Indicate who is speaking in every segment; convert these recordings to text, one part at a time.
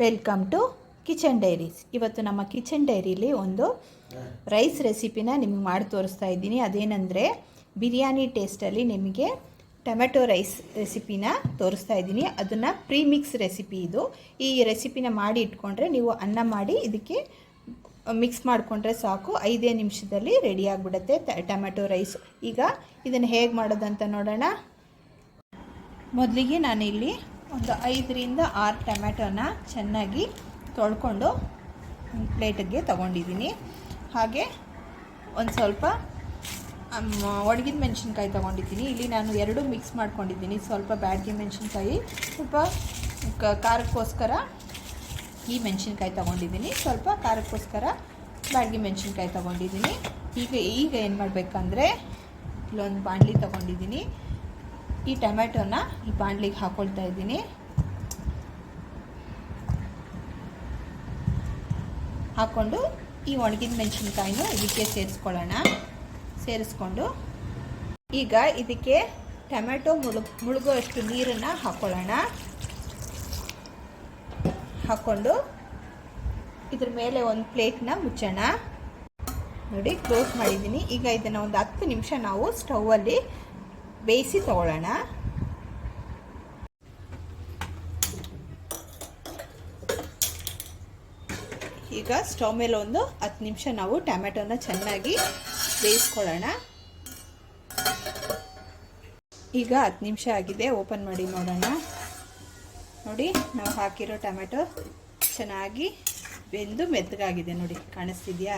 Speaker 1: Welcome to kitchen diaries ಇವತ್ತು ನಮ್ಮ kitchen ಡೈರಿಲಿ ಒಂದು ರೈಸ್ ರೆಸಿಪಿನ ನಿಮಗೆ ಮಾಡಿ ತೋರಿಸ್ತಾ ಇದ್ದೀನಿ. ಅದೇನೆಂದರೆ, ಬಿರಿಯಾನಿ ಟೇಸ್ಟಲ್ಲಿ ನಿಮಗೆ ಟೊಮೆಟೊ ರೈಸ್ ರೆಸಿಪಿನ ತೋರಿಸ್ತಾ ಇದ್ದೀನಿ. ಅದನ್ನು ಪ್ರೀಮಿಕ್ಸ್ ರೆಸಿಪಿ ಇದು. ಈ ರೆಸಿಪಿನ ಮಾಡಿ ಇಟ್ಕೊಂಡ್ರೆ ನೀವು ಅನ್ನ ಮಾಡಿ ಇದಕ್ಕೆ ಮಿಕ್ಸ್ ಮಾಡಿಕೊಂಡ್ರೆ ಸಾಕು. ಐದೇ ನಿಮಿಷದಲ್ಲಿ ರೆಡಿ ಆಗಿಬಿಡುತ್ತೆ ಟೊಮೆಟೊ ರೈಸ್ ಈಗ ಇದನ್ನು ಹೇಗೆ ಮಾಡೋದಂತ ನೋಡೋಣ. ಮೊದಲಿಗೆ ನಾನಿಲ್ಲಿ ಒಂದು ಐದರಿಂದ ಆರು ಟೊಮ್ಯಾಟೋನ ಚೆನ್ನಾಗಿ ತೊಳ್ಕೊಂಡು ಒಂದು ಪ್ಲೇಟಿಗೆ ತೊಗೊಂಡಿದ್ದೀನಿ. ಹಾಗೆ ಒಂದು ಸ್ವಲ್ಪ ಒಣಗಿದ ಮೆಣಸಿನ್ಕಾಯಿ ತೊಗೊಂಡಿದ್ದೀನಿ. ಇಲ್ಲಿ ನಾನು ಎರಡು ಮಿಕ್ಸ್ ಮಾಡ್ಕೊಂಡಿದ್ದೀನಿ. ಸ್ವಲ್ಪ ಬ್ಯಾಡಗಿ ಮೆಣಸಿನ್ಕಾಯಿ, ಸ್ವಲ್ಪ ಖಾರಕ್ಕೋಸ್ಕರ ಈ ಮೆಣಸಿನ್ಕಾಯಿ ತೊಗೊಂಡಿದ್ದೀನಿ. ಸ್ವಲ್ಪ ಖಾರಕ್ಕೋಸ್ಕರ ಬ್ಯಾಡಗಿ ಮೆಣಸಿನ್ಕಾಯಿ ತೊಗೊಂಡಿದ್ದೀನಿ. ಈಗ ಈಗ ಏನು ಮಾಡಬೇಕಂದ್ರೆ, ಇಲ್ಲೊಂದು ಬಾಣಲಿ ತೊಗೊಂಡಿದ್ದೀನಿ. ಈ ಟೊಮ್ಯಾಟೋನ ಈ ಬಾಣಲಿಗೆ ಹಾಕೊಳ್ತಾ ಇದ್ದೀನಿ. ಹಾಕ್ಕೊಂಡು ಈ ಒಣಗಿದ ಮೆಣಸಿನ್ಕಾಯಿನೂ ಇದಕ್ಕೆ ಸೇರಿಸ್ಕೊಳ್ಳೋಣ. ಸೇರಿಸ್ಕೊಂಡು ಈಗ ಇದಕ್ಕೆ ಟೊಮೆಟೊ ಮುಳುಗ್ ಮುಳುಗುವಷ್ಟು ನೀರನ್ನು ಹಾಕ್ಕೊಳ್ಳೋಣ ಹಾಕ್ಕೊಂಡು ಇದ್ರ ಮೇಲೆ ಒಂದು ಪ್ಲೇಟ್ನ ಮುಚ್ಚೋಣ. ನೋಡಿ, ಕ್ಲೋಸ್ ಮಾಡಿದ್ದೀನಿ. ಈಗ ಇದನ್ನು ಒಂದು ಹತ್ತು ನಿಮಿಷ ನಾವು ಸ್ಟೌವಲ್ಲಿ ಬೇಯಿಸಿ ತಗೊಳ್ಳೋಣ. ಈಗ ಸ್ಟವ್ ಮೇಲೆ ಒಂದು ಹತ್ತು ನಿಮಿಷ ನಾವು ಟೊಮೆಟೋನ ಚೆನ್ನಾಗಿ ಬೇಯಿಸ್ಕೊಳ್ಳೋಣ. ಈಗ ಹತ್ತು ನಿಮಿಷ ಆಗಿದೆ, ಓಪನ್ ಮಾಡಿ ನೋಡೋಣ. ನೋಡಿ, ನಾವು ಹಾಕಿರೋ ಟೊಮೆಟೊ ಚೆನ್ನಾಗಿ ಬೆಂದು ಮೆತ್ತಗಾಗಿದೆ ನೋಡಿ, ಕಾಣಿಸ್ತಿದ್ಯಾ?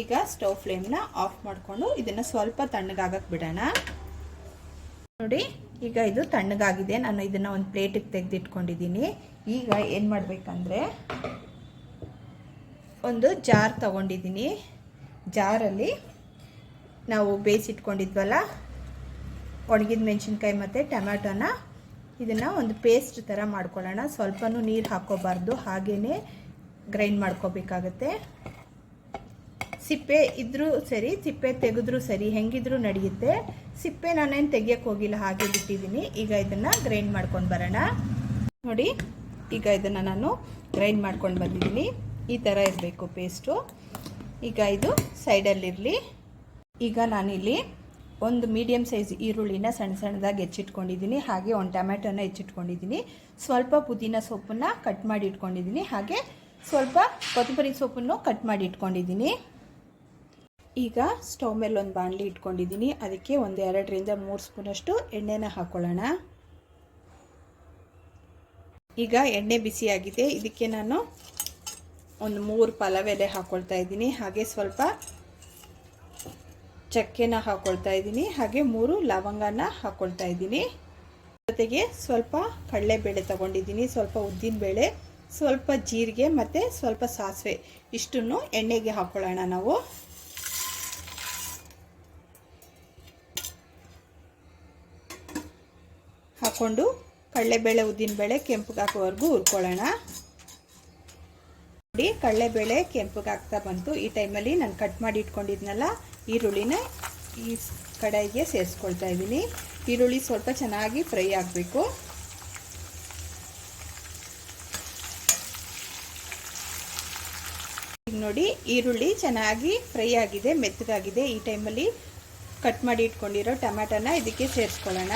Speaker 1: ಈಗ ಸ್ಟವ್ ಫ್ಲೇಮ್ನ ಆಫ್ ಮಾಡಿಕೊಂಡು ಇದನ್ನು ಸ್ವಲ್ಪ ತಣ್ಣಗಾಗಕ್ಕೆ ಬಿಡೋಣ. ನೋಡಿ, ಈಗ ಇದು ತಣ್ಣಗಾಗಿದೆ. ನಾನು ಇದನ್ನು ಒಂದು ಪ್ಲೇಟಿಗೆ ತೆಗೆದಿಟ್ಕೊಂಡಿದ್ದೀನಿ ಈಗ ಏನು ಮಾಡಬೇಕಂದ್ರೆ, ಒಂದು ಜಾರ್ ತಗೊಂಡಿದ್ದೀನಿ ಜಾರಲ್ಲಿ ನಾವು ಬೇಯಿಸಿಟ್ಕೊಂಡಿದ್ವಲ್ಲ, ಒಣಗಿದ ಮೆಣಸಿನ್ಕಾಯಿ ಮತ್ತು ಟೊಮ್ಯಾಟೊನ, ಇದನ್ನು ಒಂದು ಪೇಸ್ಟ್ ಥರ ಮಾಡ್ಕೊಳ್ಳೋಣ. ಸ್ವಲ್ಪನೂ ನೀರು ಹಾಕ್ಕೋಬಾರ್ದು ಹಾಗೇ ಗ್ರೈಂಡ್ ಮಾಡ್ಕೋಬೇಕಾಗತ್ತೆ. ಸಿಪ್ಪೆ ಇದ್ದರೂ ಸರಿ, ಸಿಪ್ಪೆ ತೆಗೆದ್ರೂ ಸರಿ, ಹೆಂಗಿದ್ರೂ ನಡೆಯುತ್ತೆ. ಸಿಪ್ಪೆ ನಾನೇನು ತೆಗಿಯಕ್ಕೆ ಹೋಗಿಲ್ಲ, ಹಾಗೆ ಬಿಟ್ಟಿದ್ದೀನಿ. ಈಗ ಇದನ್ನು ಗ್ರೈಂಡ್ ಮಾಡ್ಕೊಂಡು ಬರೋಣ. ನೋಡಿ, ಈಗ ಇದನ್ನು ನಾನು ಗ್ರೈಂಡ್ ಮಾಡ್ಕೊಂಡು ಬಂದಿದ್ದೀನಿ. ಈ ಥರ ಇರಬೇಕು ಪೇಸ್ಟು ಈಗ ಇದು ಸೈಡಲ್ಲಿರಲಿ ಈಗ ನಾನಿಲ್ಲಿ ಒಂದು ಮೀಡಿಯಮ್ ಸೈಜ್ ಈರುಳ್ಳಿನ ಸಣ್ಣ ಸಣ್ಣದಾಗಿ ಹೆಚ್ಚಿಟ್ಕೊಂಡಿದ್ದೀನಿ. ಹಾಗೆ ಒಂದು ಟೊಮೆಟೊನ ಹೆಚ್ಚಿಟ್ಕೊಂಡಿದ್ದೀನಿ. ಸ್ವಲ್ಪ ಪುದೀನ ಸೊಪ್ಪನ್ನು ಕಟ್ ಮಾಡಿ ಇಟ್ಕೊಂಡಿದ್ದೀನಿ. ಹಾಗೆ ಸ್ವಲ್ಪ ಕೊತ್ತಂಬರಿ ಸೊಪ್ಪನ್ನು ಕಟ್ ಮಾಡಿ ಇಟ್ಕೊಂಡಿದ್ದೀನಿ. ಈಗ ಸ್ಟವ್ ಮೇಲೆ ಒಂದು ಬಾಣಲಿ ಇಟ್ಕೊಂಡಿದ್ದೀನಿ. ಅದಕ್ಕೆ ಒಂದು ಎರಡರಿಂದ ಮೂರು ಸ್ಪೂನಷ್ಟು ಎಣ್ಣೆನ ಹಾಕ್ಕೊಳ್ಳೋಣ ಈಗ ಎಣ್ಣೆ ಬಿಸಿಯಾಗಿದೆ ಇದಕ್ಕೆ ನಾನು ಒಂದು ಮೂರು ಪಲಾವ್ ಎಲೆ ಹಾಕ್ಕೊಳ್ತಾ ಇದ್ದೀನಿ. ಹಾಗೆ ಸ್ವಲ್ಪ ಚಕ್ಕೆನ ಹಾಕ್ಕೊಳ್ತಾ ಇದ್ದೀನಿ. ಹಾಗೆ ಮೂರು ಲವಂಗನ ಹಾಕ್ಕೊಳ್ತಾ ಇದ್ದೀನಿ. ಜೊತೆಗೆ ಸ್ವಲ್ಪ ಕಡಲೆಬೇಳೆ ತಗೊಂಡಿದ್ದೀನಿ. ಸ್ವಲ್ಪ ಉದ್ದಿನ ಬೇಳೆ, ಸ್ವಲ್ಪ ಜೀರಿಗೆ ಮತ್ತು ಸ್ವಲ್ಪ ಸಾಸಿವೆ. ಇಷ್ಟನ್ನು ಎಣ್ಣೆಗೆ ಹಾಕ್ಕೊಳ್ಳೋಣ ನಾವು. ಹಾಕ್ಕೊಂಡು ಕಡಲೆಬೇಳೆ ಉದ್ದಿನಬೇಳೆ ಕೆಂಪಗೆ ಹಾಕೋವರೆಗೂ ಹುರ್ಕೊಳ್ಳೋಣ. ನೋಡಿ, ಕಡಲೆಬೇಳೆ ಕೆಂಪಗೆ ಹಾಕ್ತಾ ಬಂತು. ಈ ಟೈಮಲ್ಲಿ ನಾನು ಕಟ್ ಮಾಡಿ ಇಟ್ಕೊಂಡಿದ್ನಲ್ಲ, ಈರುಳ್ಳಿನ ಈ ಕಡಾಯಿಗೆ ಸೇರಿಸ್ಕೊಳ್ತಾ ಇದ್ದೀನಿ. ಈರುಳ್ಳಿ ಸ್ವಲ್ಪ ಚೆನ್ನಾಗಿ ಫ್ರೈ ಆಗಬೇಕು. ಈಗ ನೋಡಿ, ಈರುಳ್ಳಿ ಚೆನ್ನಾಗಿ ಫ್ರೈ ಆಗಿದೆ, ಮೆತ್ತಗಾಗಿದೆ. ಈ ಟೈಮಲ್ಲಿ ಕಟ್ ಮಾಡಿ ಇಟ್ಕೊಂಡಿರೋ ಟೊಮ್ಯಾಟೋನ ಇದಕ್ಕೆ ಸೇರಿಸ್ಕೊಳ್ಳೋಣ.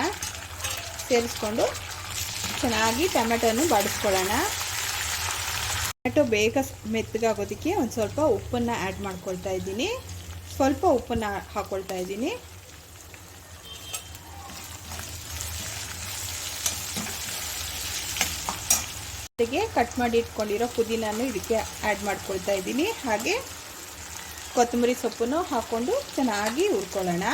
Speaker 1: ಸೇರಿಸ್ಕೊಂಡು ಚೆನ್ನಾಗಿ ಟೊಮೆಟೊನ ಬಾಡಿಸ್ಕೊಳ್ಳೋಣ. ಟೊಮೆಟೊ ಬೇಗ ಮೆತ್ತಗಾಗೋದಕ್ಕೆ ಒಂದು ಸ್ವಲ್ಪ ಉಪ್ಪನ್ನು ಆ್ಯಡ್ ಮಾಡ್ಕೊಳ್ತಾ ಇದ್ದೀನಿ. ಸ್ವಲ್ಪ ಉಪ್ಪನ್ನು ಹಾಕ್ಕೊಳ್ತಾ ಇದ್ದೀನಿ. ಜೊತೆಗೆ ಕಟ್ ಮಾಡಿ ಇಟ್ಕೊಂಡಿರೋ ಪುದೀನನ್ನು ಇದಕ್ಕೆ ಆ್ಯಡ್ ಮಾಡ್ಕೊಳ್ತಾ ಇದ್ದೀನಿ. ಹಾಗೆ ಕೊತ್ತಂಬರಿ ಸೊಪ್ಪನ್ನು ಹಾಕ್ಕೊಂಡು ಚೆನ್ನಾಗಿ ಹುರ್ಕೊಳ್ಳೋಣ.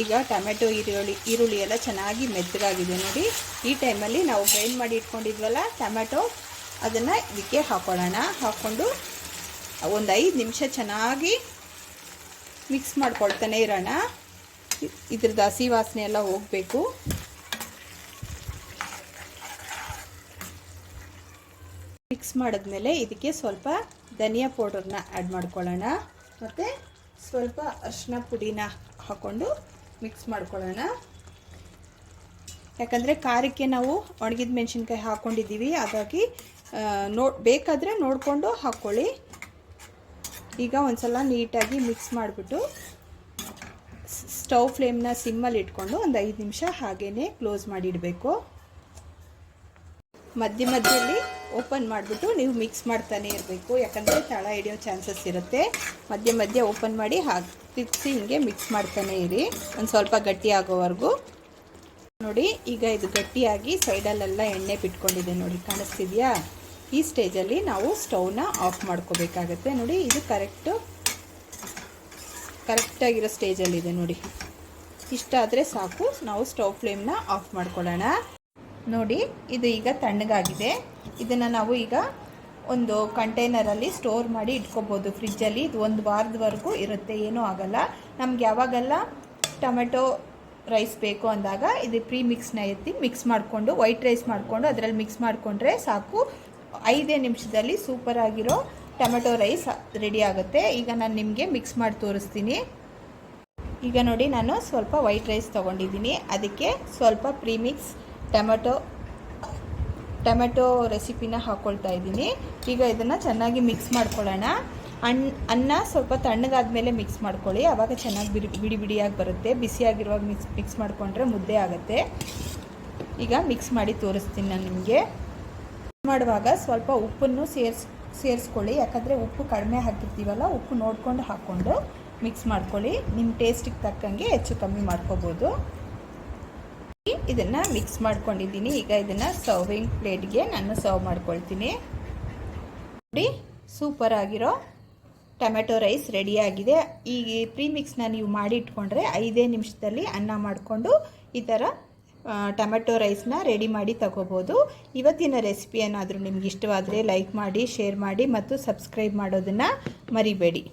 Speaker 1: ಈಗ ಟೊಮೆಟೊ ಈರುಳ್ಳಿ ಈರುಳ್ಳಿ ಎಲ್ಲ ಚೆನ್ನಾಗಿ ಮೆತ್ತಗಾಗಿದೆ ನೋಡಿ. ಈ ಟೈಮಲ್ಲಿ ನಾವು ಗ್ರೈಂಡ್ ಮಾಡಿ ಇಟ್ಕೊಂಡಿದ್ವಲ್ಲ ಟೊಮೆಟೊ, ಅದನ್ನು ಇದಕ್ಕೆ ಹಾಕೊಳ್ಳೋಣ. ಹಾಕ್ಕೊಂಡು ಒಂದು ಐದು ನಿಮಿಷ ಚೆನ್ನಾಗಿ ಮಿಕ್ಸ್ ಮಾಡ್ಕೊಳ್ತಾನೆ ಇರೋಣ. ಇದ್ರದ್ದು ಹಸಿ ವಾಸನೆ ಎಲ್ಲ ಹೋಗಬೇಕು. ಮಿಕ್ಸ್ ಮಾಡಿದ್ಮೇಲೆ ಇದಕ್ಕೆ ಸ್ವಲ್ಪ ಧನಿಯಾ ಪೌಡರ್ನ ಆ್ಯಡ್ ಮಾಡ್ಕೊಳ್ಳೋಣ. ಮತ್ತು ಸ್ವಲ್ಪ ಅರಿಶಿನ ಪುಡಿನ ಹಾಕ್ಕೊಂಡು ಮಿಕ್ಸ್ ಮಾಡ್ಕೊಳ್ಳೋಣ. ಯಾಕಂದರೆ ಖಾರಕ್ಕೆ ನಾವು ಒಣಗಿದ ಮೆಣಸಿನ್ಕಾಯಿ ಹಾಕ್ಕೊಂಡಿದ್ದೀವಿ ಹಾಗಾಗಿ ನೋ, ಬೇಕಾದರೆ ನೋಡಿಕೊಂಡು ಹಾಕ್ಕೊಳ್ಳಿ. ಈಗ ಒಂದ್ಸಲ ನೀಟಾಗಿ ಮಿಕ್ಸ್ ಮಾಡಿಬಿಟ್ಟು ಸ್ಟವ್ ಫ್ಲೇಮ್ನ ಸಿಮ್ಮಲ್ಲಿ ಇಟ್ಕೊಂಡು ಒಂದು ಐದು ನಿಮಿಷ ಹಾಗೇ ಕ್ಲೋಸ್ ಮಾಡಿಡಬೇಕು. ಮಧ್ಯ ಮಧ್ಯದಲ್ಲಿ ಓಪನ್ ಮಾಡಿಬಿಟ್ಟು ನೀವು ಮಿಕ್ಸ್ ಮಾಡ್ತಾನೆ ಇರಬೇಕು. ಯಾಕಂದರೆ ತಳ ಹಿಡಿಯೋ ಚಾನ್ಸಸ್ ಇರುತ್ತೆ. ಮಧ್ಯೆ ಮಧ್ಯೆ ಓಪನ್ ಮಾಡಿ ಹಾಕಿ ತಿರ್ಗಿಸಿ ಹಿಂಗೆ ಮಿಕ್ಸ್ ಮಾಡ್ತಾನೆ ಇರಿ. ಒಂದು ಸ್ವಲ್ಪ ಗಟ್ಟಿ ಆಗೋವರೆಗೂ. ನೋಡಿ, ಈಗ ಇದು ಗಟ್ಟಿಯಾಗಿ ಸೈಡಲ್ಲೆಲ್ಲ ಎಣ್ಣೆ ಬಿಟ್ಕೊಂಡಿದೆ ನೋಡಿ, ಕಾಣಿಸ್ತಿದೆಯಾ? ಈ ಸ್ಟೇಜಲ್ಲಿ ನಾವು ಸ್ಟವ್ನ ಆಫ್ ಮಾಡ್ಕೋಬೇಕಾಗತ್ತೆ. ನೋಡಿ, ಇದು ಕರೆಕ್ಟು, ಕರೆಕ್ಟಾಗಿರೋ ಸ್ಟೇಜಲ್ಲಿದೆ ನೋಡಿ. ಇಷ್ಟಾದರೆ ಸಾಕು, ನಾವು ಸ್ಟೌವ್ ಫ್ಲೇಮ್ನ ಆಫ್ ಮಾಡ್ಕೊಳ್ಳೋಣ. ನೋಡಿ, ಇದು ಈಗ ತಣ್ಣಗಾಗಿದೆ. ಇದನ್ನು ನಾವು ಈಗ ಒಂದು ಕಂಟೈನರಲ್ಲಿ ಸ್ಟೋರ್ ಮಾಡಿ ಇಟ್ಕೋಬೋದು. ಫ್ರಿಜ್ಜಲ್ಲಿ ಇದು ಒಂದು ವಾರದವರೆಗೂ ಇರುತ್ತೆ, ಏನೂ ಆಗಲ್ಲ. ನಮ್ಗೆ ಯಾವಾಗೆಲ್ಲ ಟೊಮೆಟೊ ರೈಸ್ ಬೇಕು ಅಂದಾಗ ಇದು ಪ್ರೀ ಮಿಕ್ಸ್ನ ಎತ್ತಿ ಮಿಕ್ಸ್ ಮಾಡಿಕೊಂಡು, ವೈಟ್ ರೈಸ್ ಮಾಡಿಕೊಂಡು, ಅದರಲ್ಲಿ ಮಿಕ್ಸ್ ಮಾಡಿಕೊಂಡ್ರೆ ಸಾಕು. ಐದೇ ನಿಮಿಷದಲ್ಲಿ ಸೂಪರ್ ಆಗಿರೋ ಟೊಮೆಟೊ ರೈಸ್ ರೆಡಿ ಆಗುತ್ತೆ. ಈಗ ನಾನು ನಿಮಗೆ ಮಿಕ್ಸ್ ಮಾಡಿ ತೋರಿಸ್ತೀನಿ. ಈಗ ನೋಡಿ ನಾನು ಸ್ವಲ್ಪ ವೈಟ್ ರೈಸ್ ತೊಗೊಂಡಿದ್ದೀನಿ. ಅದಕ್ಕೆ ಸ್ವಲ್ಪ ಪ್ರೀಮಿಕ್ಸ್ ಟೊಮೆಟೊ ಟೊಮೆಟೊ ರೆಸಿಪಿನ ಹಾಕ್ಕೊಳ್ತಾ ಇದ್ದೀನಿ. ಈಗ ಇದನ್ನು ಚೆನ್ನಾಗಿ ಮಿಕ್ಸ್ ಮಾಡ್ಕೊಳ್ಳೋಣ. ಅನ್, ಅನ್ನ ಸ್ವಲ್ಪ ತಣ್ಣಗಾದ್ಮೇಲೆ ಮಿಕ್ಸ್ ಮಾಡ್ಕೊಳ್ಳಿ. ಆವಾಗ ಚೆನ್ನಾಗಿ ಬಿಡಿ ಬಿಡಿ, ಬಿಡಿಯಾಗಿ ಬರುತ್ತೆ. ಬಿಸಿಯಾಗಿರುವಾಗ ಮಿಕ್ಸ್ ಮಿಕ್ಸ್ ಮಾಡಿಕೊಂಡ್ರೆ ಮುದ್ದೆ ಆಗುತ್ತೆ. ಈಗ ಮಿಕ್ಸ್ ಮಾಡಿ ತೋರಿಸ್ತೀನಿ ನಾನು ನಿಮಗೆ. ಮಾಡುವಾಗ ಸ್ವಲ್ಪ ಉಪ್ಪನ್ನು ಸೇರಿಸ್, ಸೇರಿಸ್ಕೊಳ್ಳಿ. ಯಾಕಂದರೆ ಉಪ್ಪು ಕಡಿಮೆ ಹಾಕಿರ್ತೀವಲ್ಲ, ಉಪ್ಪು ನೋಡಿಕೊಂಡು ಹಾಕ್ಕೊಂಡು ಮಿಕ್ಸ್ ಮಾಡ್ಕೊಳ್ಳಿ. ನಿಮ್ಮ ಟೇಸ್ಟಿಗೆ ತಕ್ಕಂಗೆ ಹೆಚ್ಚು ಕಮ್ಮಿ ಮಾಡ್ಕೋಬೋದು. ಇದನ್ನು ಮಿಕ್ಸ್ ಮಾಡ್ಕೊಂಡಿದ್ದೀನಿ. ಈಗ ಇದನ್ನು ಸರ್ವಿಂಗ್ ಪ್ಲೇಟ್ಗೆ ನಾನು ಸರ್ವ್ ಮಾಡ್ಕೊಳ್ತೀನಿ. ನೋಡಿ ಸೂಪರ್ ಆಗಿರೋ ಟೊಮೆಟೊ ರೈಸ್ ರೆಡಿಯಾಗಿದೆ ಈ ಪ್ರೀಮಿಕ್ಸ್ನ ನೀವು ಮಾಡಿ ಇಟ್ಕೊಂಡ್ರೆ ಐದೇ ನಿಮಿಷದಲ್ಲಿ ಅನ್ನ ಮಾಡಿಕೊಂಡು ಈ ಥರ ಟೊಮೆಟೊ ರೈಸ್ನ ರೆಡಿ ಮಾಡಿ ತಗೋಬೋದು. ಇವತ್ತಿನ ರೆಸಿಪಿ ಏನಾದರೂ ನಿಮ್ಗೆ ಇಷ್ಟವಾದರೆ ಲೈಕ್ ಮಾಡಿ ಶೇರ್ ಮಾಡಿ ಮತ್ತು ಸಬ್ಸ್ಕ್ರೈಬ್ ಮಾಡೋದನ್ನು ಮರಿಬೇಡಿ.